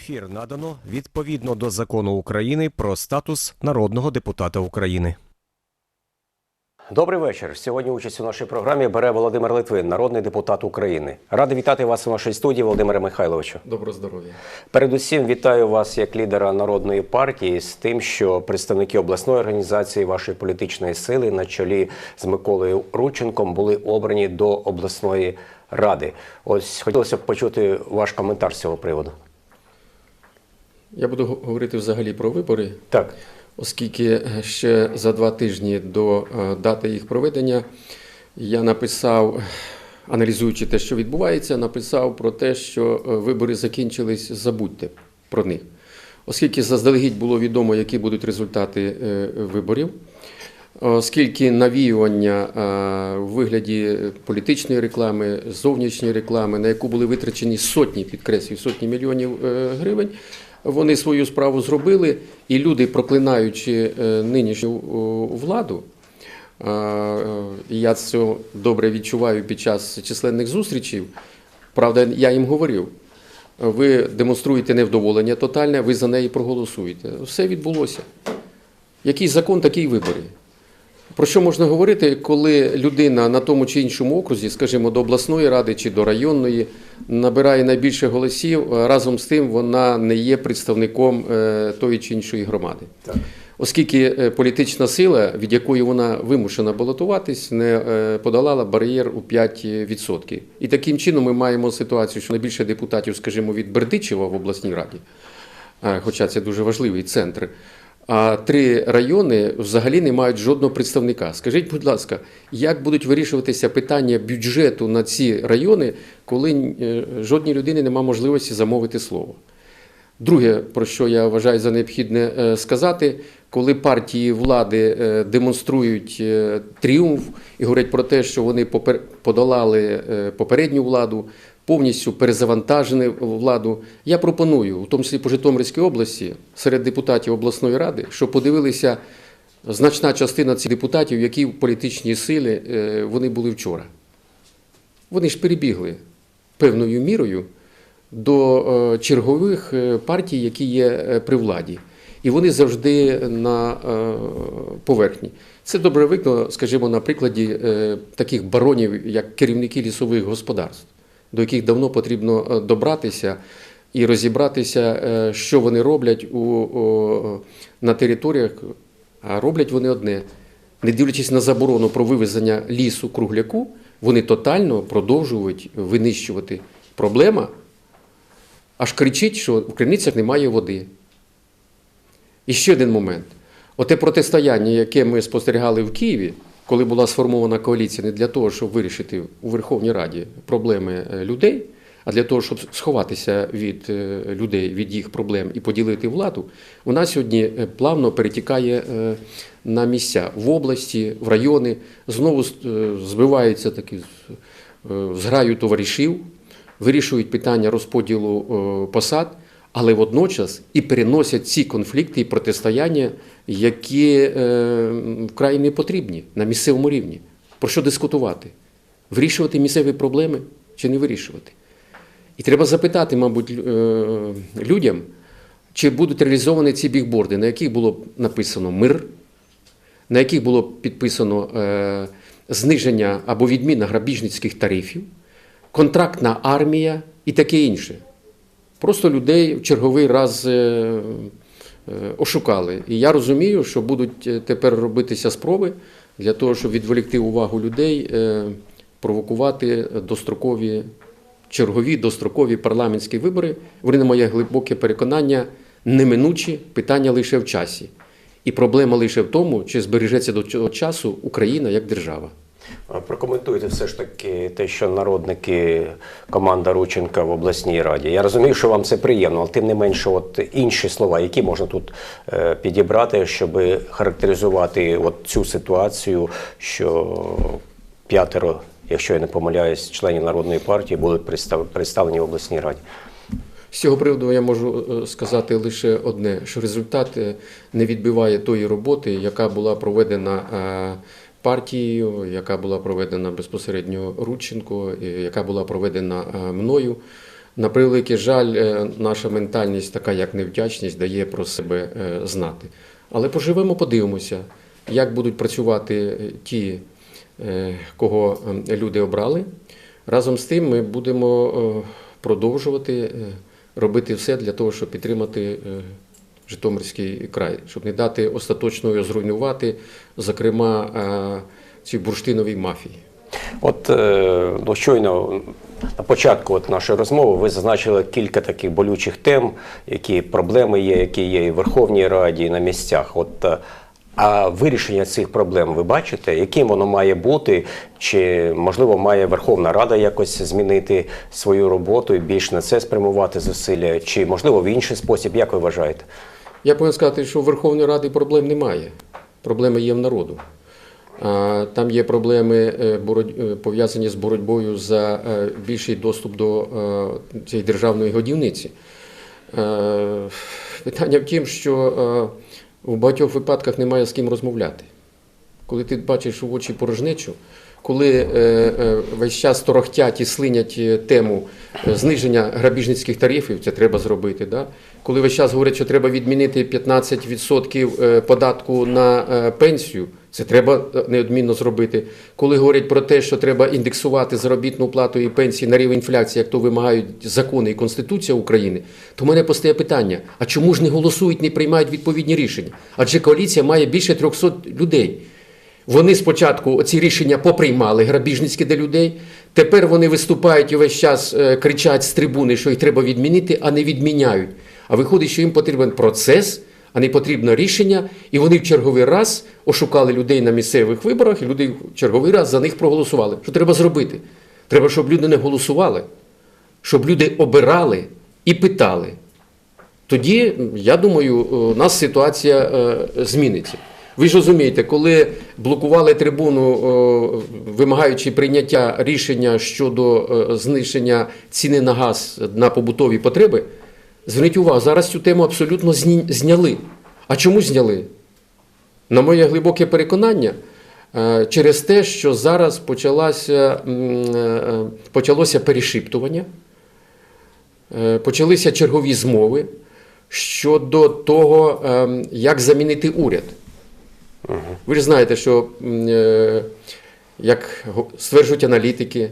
Ефір надано відповідно до закону України про статус народного депутата України. Добрий вечір. Сьогодні участь у нашій програмі бере Володимир Литвин, народний депутат України. Радий вітати вас у нашій студії, Володимире Михайловичу. Доброго здоров'я. Передусім вітаю вас як лідера народної партії з тим, що представники обласної організації вашої політичної сили на чолі з Миколою Рученком були обрані до обласної ради. Ось хотілося б почути ваш коментар з цього приводу. Я буду говорити взагалі про вибори, Так, оскільки е, ще за два тижні до е, дати їх проведення я написав, аналізуючи те, що відбувається, написав про те, що е, вибори закінчились, забудьте про них. Оскільки заздалегідь було відомо, які будуть результати виборів. Оскільки навіювання у вигляді політичної реклами, зовнішньої реклами, на яку були витрачені сотні, підкреслюю, сотні мільйонів гривень, вони свою справу зробили, і люди, проклинаючи е, нинішню владу, е, е, і я це добре відчуваю під час численних зустрічей. Правда, я їм говорив. Ви демонструєте невдоволення тотальне, ви за неї проголосуєте. Все відбулося. Який закон, такі й вибори. Про що можна говорити, коли людина на тому чи іншому окрузі, скажімо, до обласної ради чи до районної, набирає найбільше голосів, разом з тим вона не є представником е, тої чи іншої громади. Так. Оскільки е, політична сила, від якої вона вимушена балотуватись, не е, подолала бар'єр у 5%. І таким чином ми маємо ситуацію, що найбільше депутатів, скажімо, від Бердичева в обласній раді, е, хоча це дуже важливий центр. А три райони взагалі не мають жодного представника. Скажіть, будь ласка, як будуть вирішуватися питання бюджету на ці райони, коли е, жодній людині немає можливості замовити слово? Друге, про що я вважаю за необхідне е, сказати, коли партії влади е, демонструють тріумф і говорять про те, що вони подолали попередню владу, повністю перезавантажені владу, я пропоную, в тому числі по Житомирській області, серед депутатів обласної ради, щоб подивилися значна частина цих депутатів, які в політичній силі е, вони були вчора. Вони ж перебігли певною мірою до е, чергових е, партій, які є при владі. І вони завжди на поверхні. Це добре видно, скажімо, на прикладі таких баронів, як керівники лісових господарств, до яких давно потрібно е, добратися і розібратися, е, що вони роблять у, о, на територіях. А роблять вони одне. Не дивлячись на заборону про вивезення лісу кругляку, вони тотально продовжують винищувати. Проблема аж кричить, що в криницях немає води. І ще один момент. Оте протистояння, яке ми спостерігали в Києві, коли була сформована коаліція не для того, щоб вирішити у Верховній Раді проблеми е, людей, а для того, щоб сховатися від е, людей, від їх проблем і поділити владу, вона сьогодні е, плавно перетікає на місця в області, в райони. Знову збиваються такі зграю товаришів, вирішують питання розподілу посад, але водночас і переносять ці конфлікти і протистояння, які е, вкрай не потрібні на місцевому рівні. Про що дискутувати? Вирішувати місцеві проблеми чи не вирішувати? І треба запитати, мабуть, е, людям, чи будуть реалізовані ці бігборди, на яких було написано мир, на яких було підписано е, зниження або відміна грабіжницьких тарифів, контрактна армія і таке інше. Просто людей в черговий раз ошукали. І я розумію, що будуть е, тепер робитися спроби для того, щоб відволікти увагу людей, е, провокувати дострокові, чергові дострокові парламентські вибори. Вони, на моє глибоке переконання, неминучі питання лише в часі. І проблема лише в тому, чи збережеться до цього часу Україна як держава. А Прокоментуйте все ж таки те, що народники команда Рученка в обласній раді. Я розумію, що вам це приємно, але тим не менше, от інші слова, які можна тут е, підібрати, щоб характеризувати от цю ситуацію, що п'ятеро, якщо я не помиляюсь, членів народної партії будуть представ- представлені в обласній раді. З цього приводу я можу е, сказати лише одне: що результат е, не відбиває тої роботи, яка була проведена е, партією, яка була проведена безпосередньо Рудченко, яка була проведена е, мною. На превеликий жаль, е, наша ментальність, така як невдячність, дає про себе е, знати. Але поживемо, подивимося, як будуть працювати ті, кого е, люди обрали. Разом з тим ми будемо продовжувати робити все для того, щоб підтримати Житомирський край, щоб не дати остаточно його зруйнувати, зокрема, е, цій бурштиновій мафії. От е, ну, щойно на початку от нашої розмови ви зазначили кілька таких болючих тем, які проблеми є, які є і в Верховній Раді, і на місцях. От, е, а вирішення цих проблем ви бачите, яким воно має бути? Чи можливо має Верховна Рада якось змінити свою роботу і більш на це спрямувати зусилля, чи можливо в інший спосіб? Як ви вважаєте? Я повинен сказати, що в Верховній Раді проблем немає. Проблеми є в народу. Там є проблеми е, е, пов'язані з боротьбою за е, більший доступ до цієї державної годівниці. Питання в тім, що в багатьох випадках немає з ким розмовляти. Коли ти бачиш в очі порожнечу, коли весь час торохтять і слинять тему зниження грабіжницьких тарифів, це треба зробити. Да? Коли весь час говорять, що треба відмінити 15% е, податку на е, пенсію, це треба е, неодмінно зробити. Коли говорять про те, що треба індексувати заробітну плату і пенсії на рівень інфляції, як то вимагають закони і Конституція України, то в мене постає питання: а чому ж не голосують, не приймають відповідні рішення? Адже коаліція має більше 300 людей. Вони спочатку ці рішення поприймали грабіжницькі для людей. Тепер вони виступають і весь час кричать з трибуни, що їх треба відмінити, а не відміняють. А виходить, що їм потрібен процес, а не потрібно рішення. І вони в черговий раз ошукали людей на місцевих виборах, і люди в черговий раз за них проголосували. Що треба зробити? Треба, щоб люди не голосували, щоб люди обирали і питали. Тоді, я думаю, у нас ситуація е, зміниться. Ви ж розумієте, коли блокували трибуну, е, вимагаючи прийняття рішення щодо е, знищення ціни на газ на побутові потреби, зверніть увагу, зараз цю тему абсолютно зняли. А чому зняли? На моє глибоке переконання, е, через те, що зараз почалася, м, е, почалося перешіптування, е, почалися чергові змови щодо того, як замінити уряд. Ви ж знаєте, що, е, як стверджують аналітики,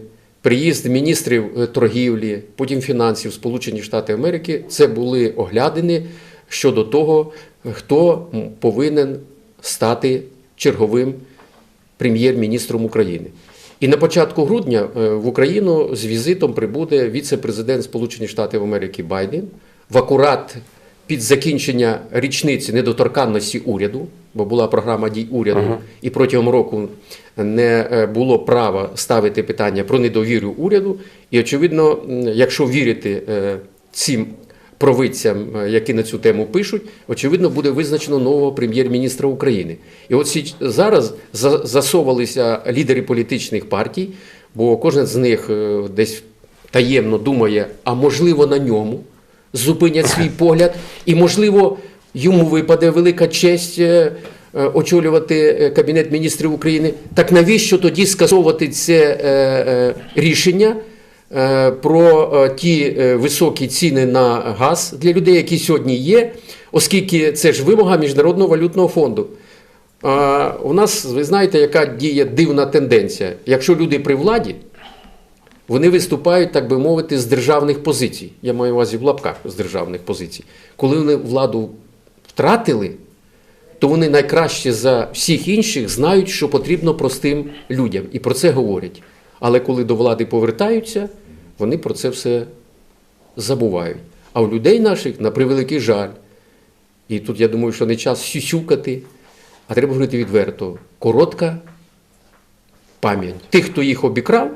приїзд міністрів е, торгівлі, потім фінансів Сполучені Штати Америки це були оглядини щодо того, хто повинен стати черговим прем'єр-міністром України. І на початку грудня е, в Україну з візитом прибуде віце-президент Сполучених Штатів Америки Байден в акурат під закінчення річниці недоторканності уряду, бо була програма дій уряду, і протягом року не е, було права ставити питання про недовіру уряду. І очевидно, якщо вірити е, цим провидцям, е, які на цю тему пишуть, очевидно, буде визначено нового прем'єр-міністра України. І от зараз за- засовувалися лідери політичних партій, бо кожен з них десь таємно думає, а можливо на ньому зупинять свій погляд, і можливо йому випаде велика честь. Е, Очолювати е, Кабінет міністрів України, так навіщо тоді скасовувати це е, рішення про ті високі ціни на газ для людей, які сьогодні є, оскільки це ж вимога Міжнародного валютного фонду. У нас, ви знаєте, яка діє дивна тенденція. Якщо люди при владі, вони виступають, так би мовити, з державних позицій. Я маю увазі в лапках з державних позицій. Коли вони владу втратили, то вони найкраще за всіх інших знають, що потрібно простим людям, і про це говорять. Але коли до влади повертаються, вони про це все забувають. А у людей наших, на превеликий жаль, і тут я думаю, що не час сюсюкати, а треба говорити відверто. Коротка пам'ять. Тих, хто їх обікрав,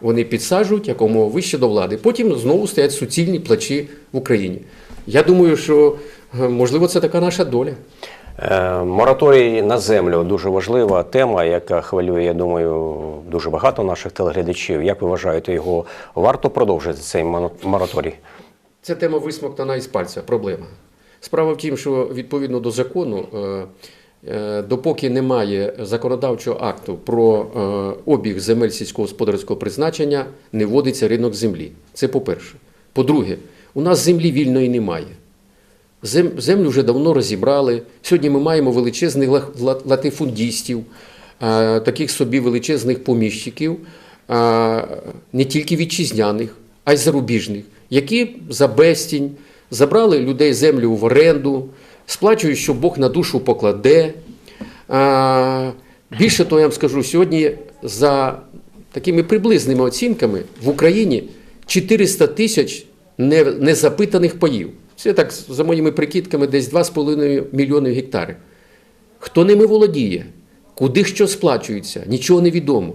вони підсаджують якомога вище до влади. Потім знову стоять суцільні плачі в Україні. Я думаю, що е, можливо це така наша доля. Е, Мораторій на землю дуже важлива тема, яка хвилює, я думаю, дуже багато наших телеглядачів. Як ви вважаєте, його варто продовжити цей мораторій? Це тема висмоктана із пальця, проблема. Справа в тім, що відповідно до закону, е, е, допоки немає законодавчого акту про обіг земель сільськогосподарського призначення, не вводиться ринок землі. Це по-перше. По-друге, у нас землі вільної немає. Зем- Землю вже давно розібрали. Сьогодні ми маємо величезних ла- ла- латифундістів, таких собі величезних поміщиків, не тільки вітчизняних, а й зарубіжних, які за безцінь забрали людей землю в оренду, сплачують, що Бог на душу покладе. Більше того, я вам скажу, сьогодні за такими приблизними оцінками в Україні 400 тисяч незапитаних паїв. Це так, за моїми прикидками, десь 2,5 мільйони гектарів. Хто ними володіє? Куди що сплачується? Нічого не відомо.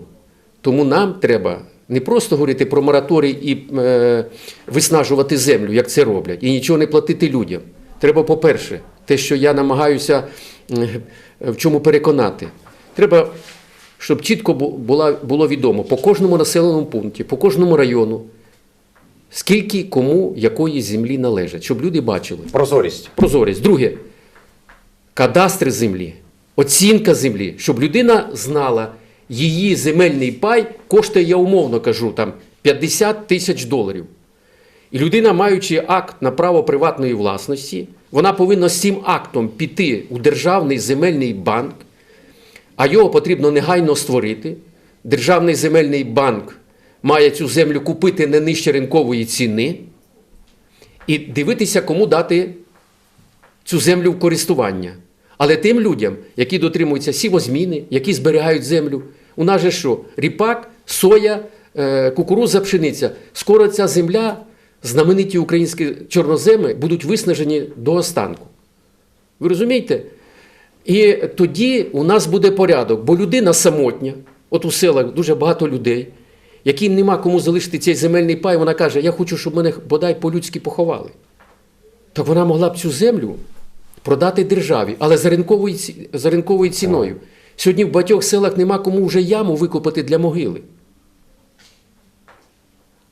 Тому нам треба не просто говорити про мораторій і е, виснажувати землю, як це роблять, і нічого не платити людям. Треба, по-перше, те, що я намагаюся в чому переконати. Треба, щоб чітко було відомо по кожному населеному пункті, по кожному району, скільки кому якої землі належить, щоб люди бачили. Прозорість. Прозорість. Друге, кадастр землі, оцінка землі, щоб людина знала, її земельний пай коштує, я умовно кажу, там 50 тисяч доларів. І людина, маючи акт на право приватної власності, вона повинна з цим актом піти у Державний земельний банк, а його потрібно негайно створити. Державний земельний банк має цю землю купити не нижче ринкової ціни і дивитися, кому дати цю землю в користування. Але тим людям, які дотримуються сівозміни, які зберігають землю, у нас же що? Ріпак, соя, е, кукурудза, пшениця. Скоро ця земля, знамениті українські чорноземи, будуть виснажені до останку. Ви розумієте? І тоді у нас буде порядок, бо людина самотня, от у селах дуже багато людей, яким нема кому залишити цей земельний пай, вона каже, я хочу, щоб мене бодай по-людськи поховали. Так вона могла б цю землю продати державі, але за ринковою, за ринковою ціною. Сьогодні в багатьох селах нема кому вже яму викопати для могили.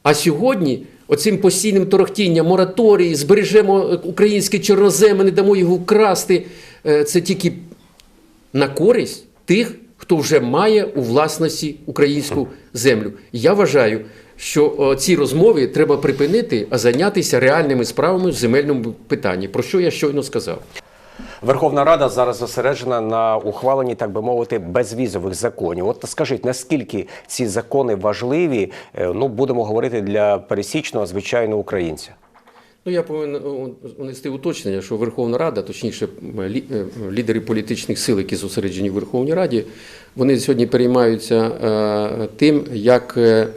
А сьогодні оцим постійним торохтінням мораторії, збережемо українське чорноземи, не дамо його вкрасти. е, Це тільки на користь тих, хто вже має у власності українську землю. Я вважаю, що ці розмови треба припинити, а зайнятися реальними справами в земельному питанні, про що я щойно сказав. Верховна Рада зараз зосереджена на ухваленні, так би мовити, безвізових законів. От скажіть, наскільки ці закони важливі? е, Ну будемо говорити для пересічного звичайного українця. Ну, я повинен о, внести уточнення, що Верховна Рада, точніше, лі- е, лідери політичних сил, які зосереджені в Верховній Раді, вони сьогодні переймаються е, тим, як е,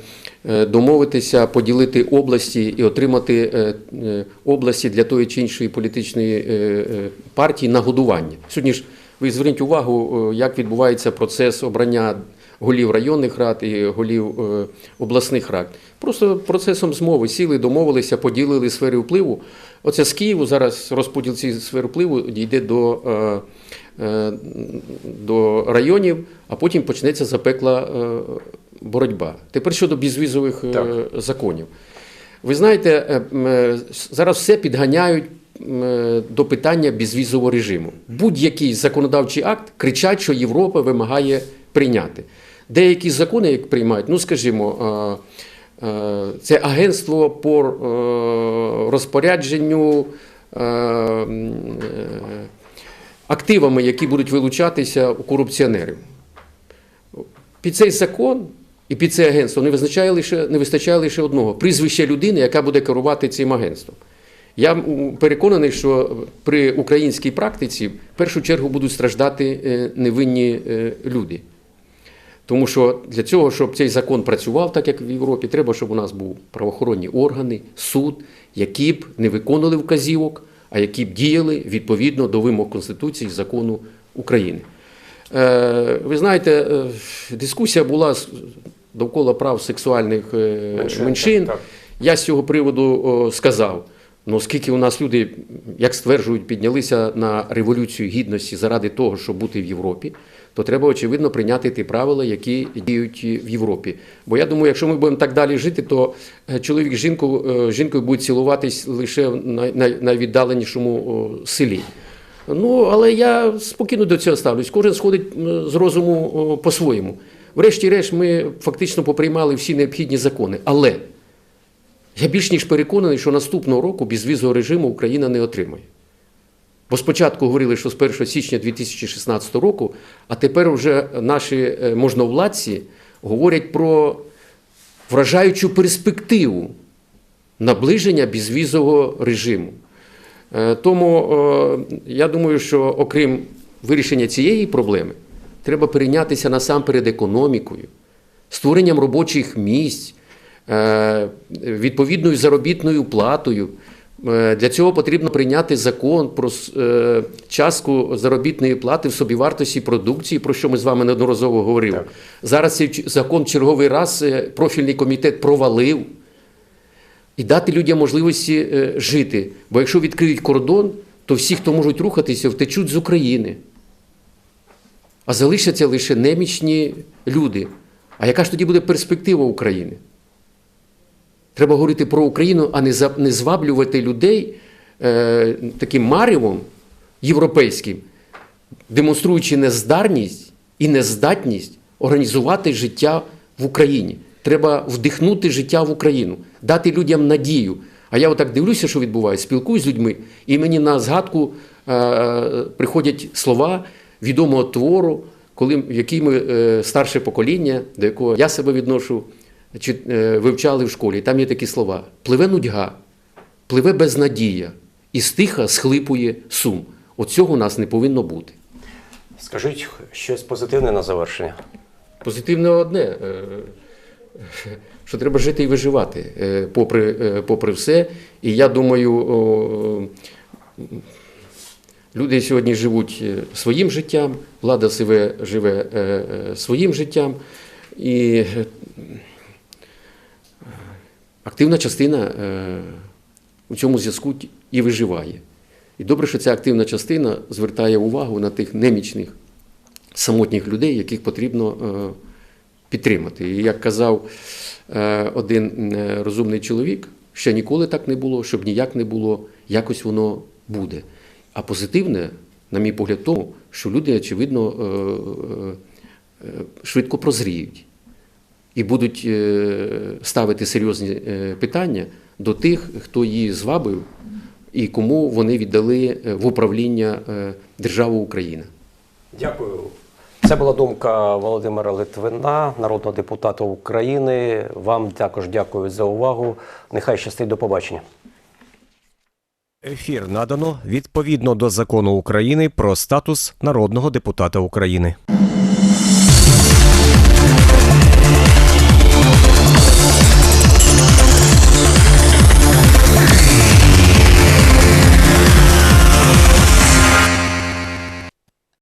е, домовитися, поділити області і отримати е, е, області для тої чи іншої політичної е, е, партії на годування. Сьогодні ж ви зверніть увагу, е, як відбувається процес обрання голів районних рад і голів е, обласних рад. Просто процесом змови сіли, домовилися, поділили сфери впливу. Оце з Києву зараз розподіл цієї сфери впливу дійде до, е, е, до районів, а потім почнеться запекла боротьба. Тепер щодо безвізових Так. законів. Ви знаєте, зараз все підганяють до питання безвізового режиму. Будь-який законодавчий акт кричать, що Європа вимагає прийняти. Деякі закони, як приймають, ну скажімо, е, е, це агентство по е, розпорядженню активами, які будуть вилучатися у корупціонерів. Під цей закон і під це агентство не визначає лише не вистачає лише одного прізвище людини, яка буде керувати цим агентством. Я переконаний, що при українській практиці в першу чергу будуть страждати невинні люди. Тому що для цього, щоб цей закон працював так, як в Європі, треба, щоб у нас були правоохоронні органи, суд, які б не виконували вказівок, а які б діяли відповідно до вимог Конституції і закону України. Е, ви знаєте, е, дискусія була довкола прав сексуальних е, Меншин, меншин. так, так. Я з цього приводу сказав. Ну, оскільки у нас люди, як стверджують, піднялися на революцію гідності заради того, щоб бути в Європі, то треба, очевидно, прийняти ті правила, які діють в Європі. Бо я думаю, якщо ми будемо так далі жити, то е, чоловік з жінкою, е, жінкою будуть цілуватись лише в най- най- найвіддаленішому селі. Ну, але я спокійно до цього ставлюсь. Кожен сходить з розуму по-своєму. Врешті-решт, ми фактично поприймали всі необхідні закони. Але Я більш ніж переконаний, що наступного року безвізового режиму Україна не отримає. Бо спочатку говорили, що з 1 січня 2016 року, а тепер вже наші е, можновладці говорять про вражаючу перспективу наближення безвізового режиму. Е, Тому е, я думаю, що окрім вирішення цієї проблеми, треба перейнятися насамперед економікою, створенням робочих місць, відповідною заробітною платою. Е, Для цього потрібно прийняти закон про е, частку заробітної плати в собівартості продукції, про що ми з вами неодноразово говорили. Так. Зараз цей закон черговий раз е, профільний комітет провалив і дати людям можливості жити. Бо якщо відкриють кордон, то всі, хто можуть рухатися, втечуть з України. А залишаться лише немічні люди. А яка ж тоді буде перспектива України? Треба говорити про Україну, а не, не зваблювати людей е, таким марівом європейським, демонструючи нездарність і нездатність організувати життя в Україні. Треба вдихнути життя в Україну, дати людям надію. А я отак дивлюся, що відбувається, спілкуюсь з людьми, і мені на згадку е, приходять слова відомого твору, коли, який ми е, старше покоління, до якого я себе відношу, вивчали в школі. Там є такі слова: пливе нудьга, пливе безнадія, і стиха схлипує сум. Оцього у нас не повинно бути. Скажіть щось позитивне на завершення. Позитивне одне, е, що треба жити і виживати, е, попри, е, попри все. І я думаю, люди сьогодні живуть е, своїм життям, влада живе, живе е, е, своїм життям. І е, активна частина е, у цьому зв'язку і виживає. І добре, що ця активна частина звертає увагу на тих немічних самотніх людей, яких потрібно е, підтримати. І як казав е, один розумний чоловік, ще ніколи так не було, щоб ніяк не було, якось воно буде. А позитивне, на мій погляд, тому, що люди, очевидно, швидко прозріють і будуть е, ставити серйозні е, питання до тих, хто її звабив і кому вони віддали е, в управління державу Україна. Дякую. Це була думка Володимира Литвина, народного депутата України. Вам також дякую за увагу. Нехай щастить до побачення. Ефір надано відповідно до закону України про статус народного депутата України.